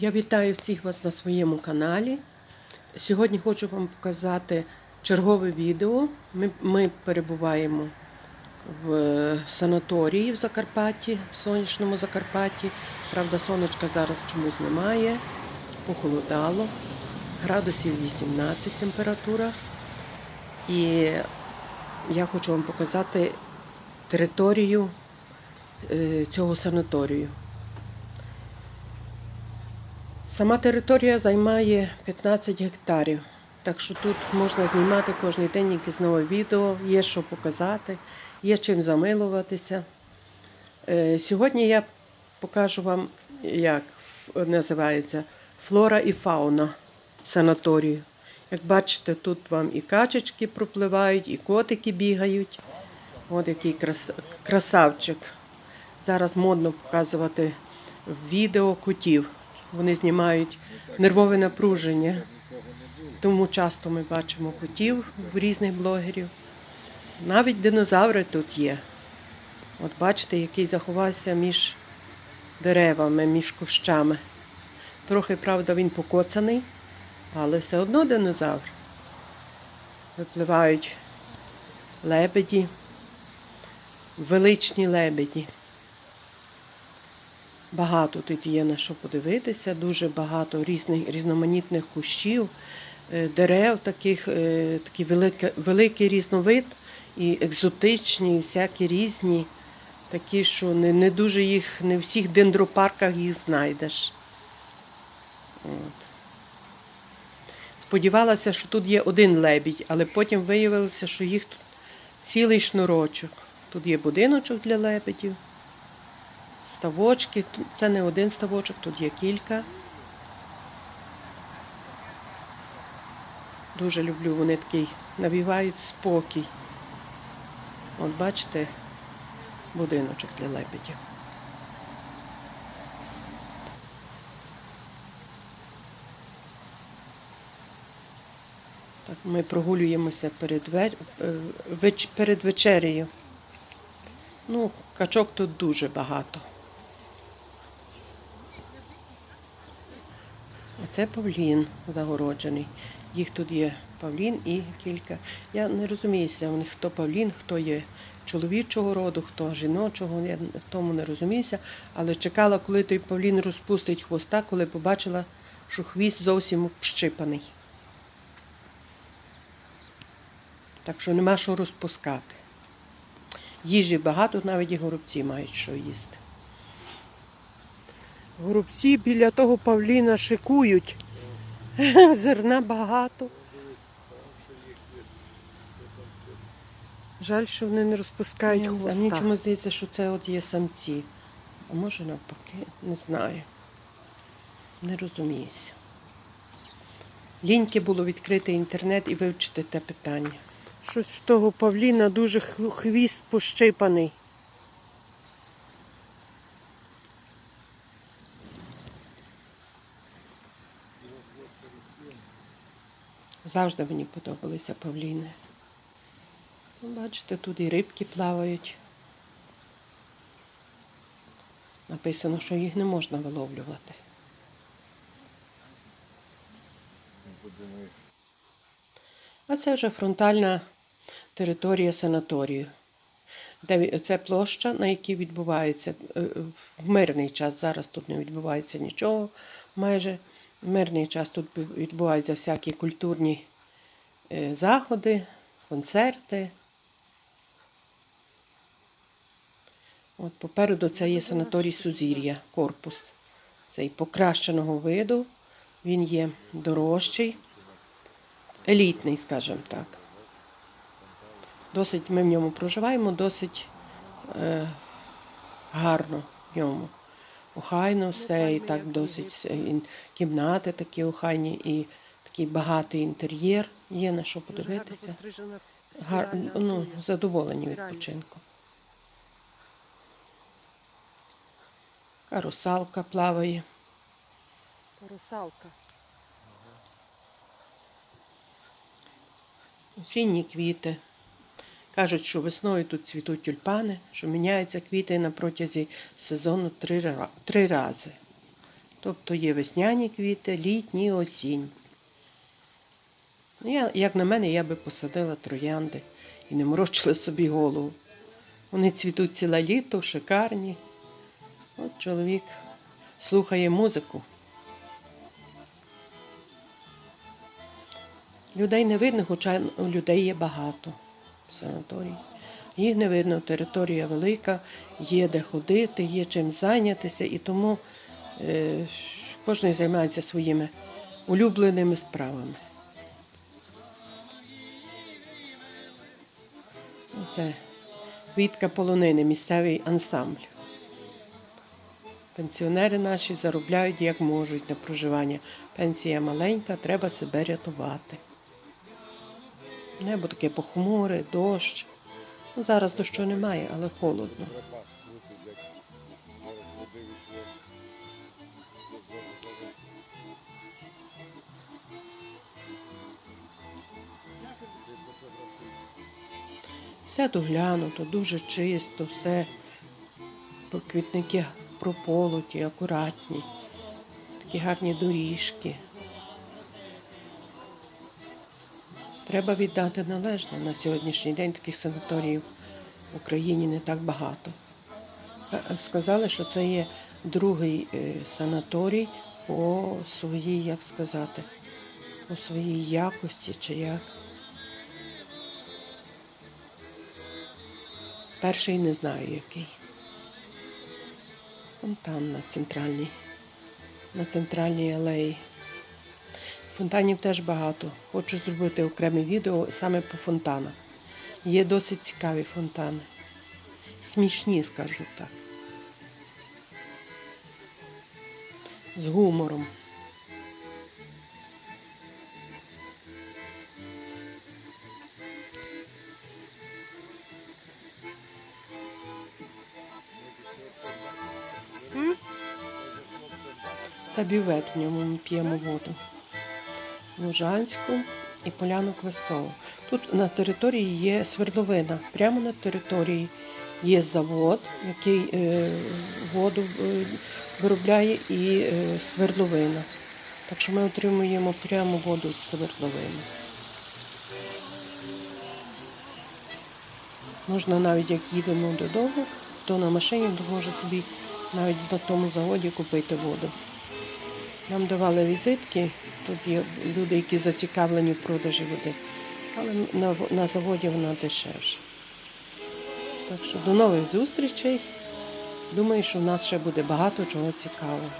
Я вітаю всіх вас на своєму каналі. Сьогодні хочу вам показати чергове відео. Ми, ми перебуваємо в е, санаторії в Закарпатті, в сонячному Закарпатті. Правда, сонечка зараз чомусь немає, похолодало, градусів 18 температура. І я хочу вам показати територію е, цього санаторію. Сама територія займає 15 гектарів. Так що тут можна знімати кожен день якесь нове відео, є що показати, є чим замилуватися. Е, Сьогодні я покажу вам, як називається флора і фауна санаторію. Як бачите, тут вам і качечки пропливають, і котики бігають. От який крас... красавчик. Зараз модно показувати в відео котів. Вони знімають нервове напруження. Тому часто ми бачимо котів в різних блогерів. Навіть динозаври тут є. От бачите, який заховався між деревами, між кущами. Трохи, правда, він покоцаний, але все одно динозавр. Випливають лебеді, величні лебеді. Багато тут є на що подивитися, дуже багато різних різноманітних кущів, е, дерев, таких, е, такий великий, великий різновид, і екзотичні, і всякі різні, такі, що не, не дуже їх, не в всіх дендропарках їх знайдеш. От. Сподівалася, що тут є один лебідь, але потім виявилося, що їх тут цілий шнурочок. Тут є будиночок для лебедів ставочки. Це не один ставочок, тут є кілька. Дуже люблю, вони такий навівають спокій. От бачите, будиночок для лебедів. Так, ми прогулюємося перед, ве... е, перед вечерею. Ну, качок тут дуже багато. А це павлін загороджений. Їх тут є павлін і кілька. Я не розуміюся, у них хто павлін, хто є чоловічого роду, хто жіночого. Я в тому не розуміюся. Але чекала, коли той павлін розпустить хвоста, коли побачила, що хвіст зовсім общипаний. Так що нема що розпускати. Їжі багато, навіть і горобці мають що їсти. Горобці біля того павліна шикують. Зерна багато. Жаль, що вони не розпускають Ні, хвоста. Мені чомусь здається, що це от є самці. А може навпаки, не знаю. Не розуміюся. Ліньки було відкрити інтернет і вивчити те питання. Щось в того павліна дуже хвіст пощипаний. Завжди мені подобалися павліни. Ну, Бачите, тут і рибки плавають. Написано, що їх не можна виловлювати. А це вже фронтальна територія санаторію. Це площа, на якій відбувається е, в мирний час. Зараз тут не відбувається нічого майже. Мирний час тут відбуваються всякі культурні е, заходи, концерти. От попереду це є санаторій Сузір'я, корпус. Цей покращеного виду. Він є дорожчий, елітний, скажімо так. Досить ми в ньому проживаємо, досить е, гарно в ньому. Охайно все, і так досить і кімнати такі охайні, і такий багатий інтер'єр. Є на що подивитися. Гар, ну, задоволені відпочинком. Карусалка плаває. Русалка. Осінні квіти. Кажуть, що весною тут цвітуть тюльпани, що міняються квіти на протязі сезону три, три рази. Тобто є весняні квіти, літні, осінь. Ну, Я, як на мене, я би посадила троянди і не морочила собі голову. Вони цвітуть ціле літо, шикарні. От чоловік слухає музику. Людей не видно, хоча людей є багато в санаторії. Їх не видно, територія велика, є де ходити, є чим зайнятися, і тому е, кожен займається своїми улюбленими справами. Це Вітка полонини, місцевий ансамбль. Пенсіонери наші заробляють як можуть на проживання. Пенсія маленька, треба себе рятувати. Небо таке похмуре, дощ. Ну, зараз дощу немає, але холодно. Все доглянуто, дуже чисто, все квітники прополоті, акуратні, такі гарні доріжки. Треба віддати належне на сьогоднішній день таких санаторіїв в Україні не так багато. Сказали, що це є другий е, санаторій по своїй, як сказати, по своїй якості чи як. Перший не знаю який. Вон там на центральній, на центральній алеї. Фонтанів теж багато. Хочу зробити окреме відео саме по фонтанах. Є досить цікаві фонтани. Смішні, скажу так. З гумором. Це бювет, в ньому ми п'ємо воду. Лужанську і Поляну Квасову. Тут на території є свердловина. Прямо на території є завод, який е, воду е, виробляє, і е, свердловина. Так що ми отримуємо прямо воду з свердловини. Можна навіть як їдемо додому, то на машині може собі навіть на тому заводі купити воду. Нам давали візитки, тут є люди, які зацікавлені в продажі води, але на, на заводі вона дешевша. Так що до нових зустрічей. Думаю, що в нас ще буде багато чого цікавого.